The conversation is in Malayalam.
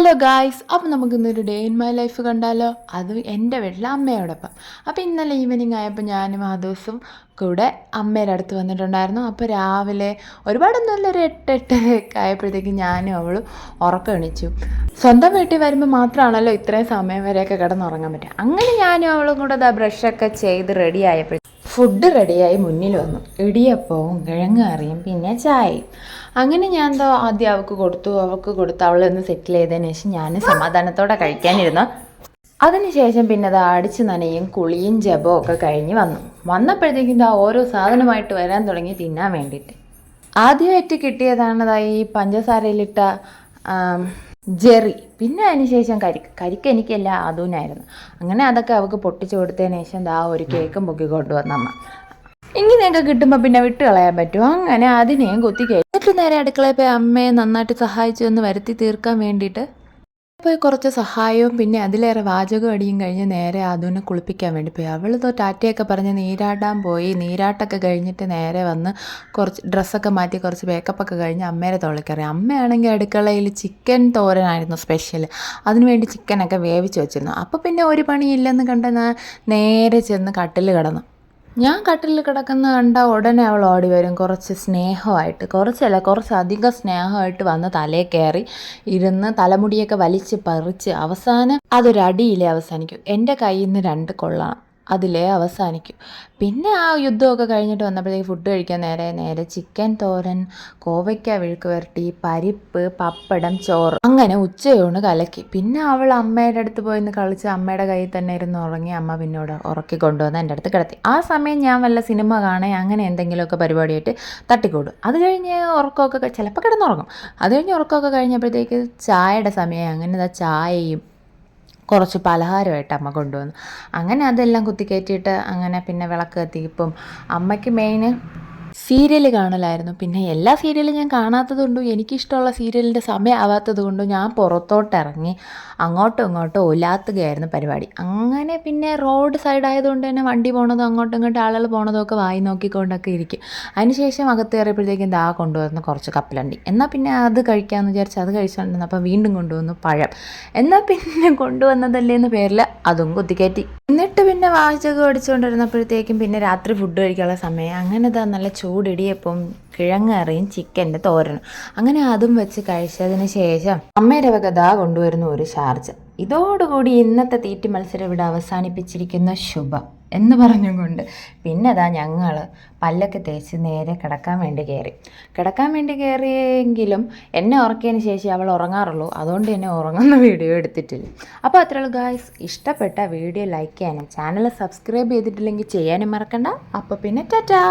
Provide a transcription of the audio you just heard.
ഹലോ ഗായ്സ് അപ്പോൾ നമുക്ക് ഇന്നൊരു ഡേ ഇൻ മൈ ലൈഫ് കണ്ടാലോ? അത് എന്റെ വീട്ടിലെ അമ്മയോടൊപ്പം. അപ്പോൾ ഇന്നലെ ഈവനിങ് ആയപ്പോൾ ഞാനും ആ ദിവസം കൂടെ അമ്മയുടെ അടുത്ത് വന്നിട്ടുണ്ടായിരുന്നു. അപ്പോൾ രാവിലെ ഒരുപാടൊന്നുമില്ല ഒരു എട്ട് എട്ടരയൊക്കെ ആയപ്പോഴത്തേക്കും ഞാനും അവളും ഉറക്കം എണിച്ചു. സ്വന്തം വീട്ടിൽ വരുമ്പോൾ മാത്രമാണല്ലോ ഇത്രയും സമയം വരെയൊക്കെ കിടന്നുറങ്ങാൻ പറ്റുക. അങ്ങനെ ഞാനും അവളും കൂടെ ബ്രഷൊക്കെ ചെയ്ത് റെഡി ആയപ്പോൾ ഫുഡ് റെഡിയായി മുന്നിൽ വന്നു. ഇടിയപ്പവും കിഴങ്ങ് കറിയും പിന്നെ ചായയും. അങ്ങനെ ഞാൻ എന്തോ ആദ്യം അവൾക്ക് കൊടുത്തു അവൾക്ക് കൊടുത്തു. അവളൊന്ന് സെറ്റിൽ ചെയ്തതിന് ശേഷം ഞാൻ സമാധാനത്തോടെ കഴിക്കാനിരുന്നു. അതിനുശേഷം പിന്നെ അത് അടിച്ച് നനയും കുളിയും ജപവും ഒക്കെ കഴിഞ്ഞ് വന്നു. വന്നപ്പോഴത്തേക്കും ദാ ഓരോ സാധനമായിട്ട് വരാൻ തുടങ്ങി തിന്നാൻ വേണ്ടിയിട്ട്. ആദ്യമായിട്ട് കിട്ടിയതാണതായി പഞ്ചസാരയിലിട്ട ജെറി. പിന്നെ അതിന് ശേഷം കരിക്ക്. കരിക്ക് എനിക്കല്ല അതൂനായിരുന്നു അങ്ങനെ അതൊക്കെ അവൾക്ക് പൊട്ടിച്ചു കൊടുത്തതിന് ശേഷം ദാ ഒരു കേക്കും പൊക്കി കൊണ്ടുവന്നമ്മ. ഇങ്ങനെയൊക്കെ കിട്ടുമ്പോൾ പിന്നെ വിട്ട് കളയാൻ പറ്റും അങ്ങനെ അതിനെയും കൊത്തി കേട്ടു നേരെ അടുക്കളയിൽ പോയി അമ്മയെ നന്നായിട്ട് സഹായിച്ചു എന്ന് വരുത്തി തീർക്കാൻ വേണ്ടിയിട്ട് പോയി കുറച്ച് സഹായവും പിന്നെ അതിലേറെ വാചകം അടിയും കഴിഞ്ഞ് നേരെ അതുവിനെ കുളിപ്പിക്കാൻ വേണ്ടി പോയി. അവൾ ഇതോ ടാറ്റയൊക്കെ പറഞ്ഞ് നീരാടാൻ പോയി. നീരാട്ടൊക്കെ കഴിഞ്ഞിട്ട് നേരെ വന്ന് കുറച്ച് ഡ്രസ്സൊക്കെ മാറ്റി കുറച്ച് മേക്കപ്പൊക്കെ കഴിഞ്ഞ് അമ്മേരെ തോളിക്കറി അമ്മയാണെങ്കിൽ അടുക്കളയിൽ ചിക്കൻ തോരനായിരുന്നു സ്പെഷ്യൽ അതിനുവേണ്ടി ചിക്കനൊക്കെ വേവിച്ച് വെച്ചിരുന്നു. അപ്പോൾ പിന്നെ ഒരു പണിയില്ലെന്ന് കണ്ട് നേരെ ചെന്ന് കട്ടിൽ കിടന്നു. ഞാൻ കട്ടിലിൽ കിടക്കുന്ന കണ്ട ഉടനെ അവൾ ഓടി വരും. കുറച്ച് സ്നേഹമായിട്ട് കുറച്ചല്ല കുറച്ച് അധികം സ്നേഹമായിട്ട് വന്ന് തലേ കയറി ഇരുന്ന് തലമുടിയൊക്കെ വലിച്ച് പറിച്ച് അവസാനം അതൊരടിയിലെ അവസാനിക്കും. എന്റെ കയ്യിൽ നിന്ന് രണ്ട് കൊള്ളണം അതിലേ അവസാനിക്കും. പിന്നെ ആ യുദ്ധമൊക്കെ കഴിഞ്ഞിട്ട് വന്നപ്പോഴത്തേക്ക് ഫുഡ് കഴിക്കാൻ നേരെ നേരെ ചിക്കൻ തോരൻ കോവയ്ക്ക വിഴുക്ക് വരട്ടി പരിപ്പ് പപ്പടം ചോറ്. അങ്ങനെ ഉച്ചയൂണ് കലക്കി. പിന്നെ അവൾ അമ്മയുടെ അടുത്ത് പോയി നിന്ന് കളിച്ച് അമ്മയുടെ കയ്യിൽ തന്നെ ഇരുന്ന് ഉറങ്ങി അമ്മ പിന്നോട് ഉറക്കി കൊണ്ടുവന്ന് എന്റെ അടുത്ത് കിടത്തി. ആ സമയം ഞാൻ വല്ല സിനിമ കാണേ അങ്ങനെ എന്തെങ്കിലുമൊക്കെ പരിപാടിയായിട്ട് തട്ടിക്കൂടും. അത് കഴിഞ്ഞ് ഉറക്കമൊക്കെ ചിലപ്പോൾ കിടന്നുറങ്ങും. അത് കഴിഞ്ഞ് ഉറക്കമൊക്കെ കഴിഞ്ഞപ്പോഴത്തേക്ക് ചായയുടെ സമയം. അങ്ങനെ ചായയും കുറച്ച് പലഹാരമായിട്ട് അമ്മ കൊണ്ടുവന്നു. അങ്ങനെ അതെല്ലാം കുത്തിക്കയറ്റിയിട്ട് അങ്ങനെ പിന്നെ വിളക്ക് കത്തിയപ്പം അമ്മയ്ക്ക് മെയിൻ സീരിയൽ കാണലായിരുന്നു. പിന്നെ എല്ലാ സീരിയലും ഞാൻ കാണാത്തത് കൊണ്ടും എനിക്കിഷ്ടമുള്ള സീരിയലിന്റെ സമയം ആവാത്തത് കൊണ്ടും ഞാൻ പുറത്തോട്ടിറങ്ങി അങ്ങോട്ടും ഇങ്ങോട്ടും ഒലാത്തുകയായിരുന്നു പരിപാടി. അങ്ങനെ പിന്നെ റോഡ് സൈഡ് ആയതുകൊണ്ട് തന്നെ വണ്ടി പോണതും അങ്ങോട്ടും ഇങ്ങോട്ടും ആളുകൾ പോണതും ഒക്കെ വായി നോക്കിക്കൊണ്ടൊക്കെ ഇരിക്കും. അതിനുശേഷം അകത്ത് കയറിയപ്പോഴത്തേക്കും ദാ കൊണ്ടുവന്ന് കുറച്ച് കപ്പലണ്ടി. എന്നാൽ പിന്നെ അത് കഴിക്കാമെന്ന് വിചാരിച്ച് അത് കഴിച്ചുകൊണ്ടിരുന്നു അപ്പോൾ വീണ്ടും കൊണ്ടുവന്നു പഴം. എന്നാൽ പിന്നെ കൊണ്ടുവന്നതല്ലേ എന്ന പേരിൽ അതും കുത്തിക്കയറ്റി. എന്നിട്ട് പിന്നെ വാചകം അടിച്ചുകൊണ്ടിരുന്നപ്പോഴത്തേക്കും പിന്നെ രാത്രി ഫുഡ് കഴിക്കാനുള്ള സമയം. അങ്ങനെ നല്ല ചൂടിടിയപ്പം കിഴങ്ങറിയും ചിക്കന്റെ തോരണം അങ്ങനെ അതും വെച്ച് കഴിച്ചതിന് ശേഷം അമ്മയുടെ വക ദാ കൊണ്ടുവരുന്ന ഒരു ചാർജ് ഇതോടുകൂടി ഇന്നത്തെ തീറ്റി മത്സരം ഇവിടെ അവസാനിപ്പിച്ചിരിക്കുന്ന. ശുഭം എന്ന് പറഞ്ഞുകൊണ്ട് പിന്നെ അതാ ഞങ്ങൾ പല്ലൊക്കെ തേച്ച് നേരെ കിടക്കാൻ വേണ്ടി കയറി. കിടക്കാൻ വേണ്ടി കയറിയെങ്കിലും എന്നെ ഉറക്കിയതിന് ശേഷം അവൾ ഉറങ്ങാറുള്ളൂ. അതുകൊണ്ട് എന്നെ ഉറങ്ങുന്ന വീഡിയോ എടുത്തിട്ടില്ല. അപ്പോൾ അത്രയുള്ളൂ ഗായ്സ് ഇഷ്ടപ്പെട്ട വീഡിയോ ലൈക്ക് ചെയ്യാനും ചാനൽ സബ്സ്ക്രൈബ് ചെയ്തിട്ടില്ലെങ്കിൽ ചെയ്യാനും മറക്കണ്ട. അപ്പോൾ പിന്നെ ടാറ്റാ.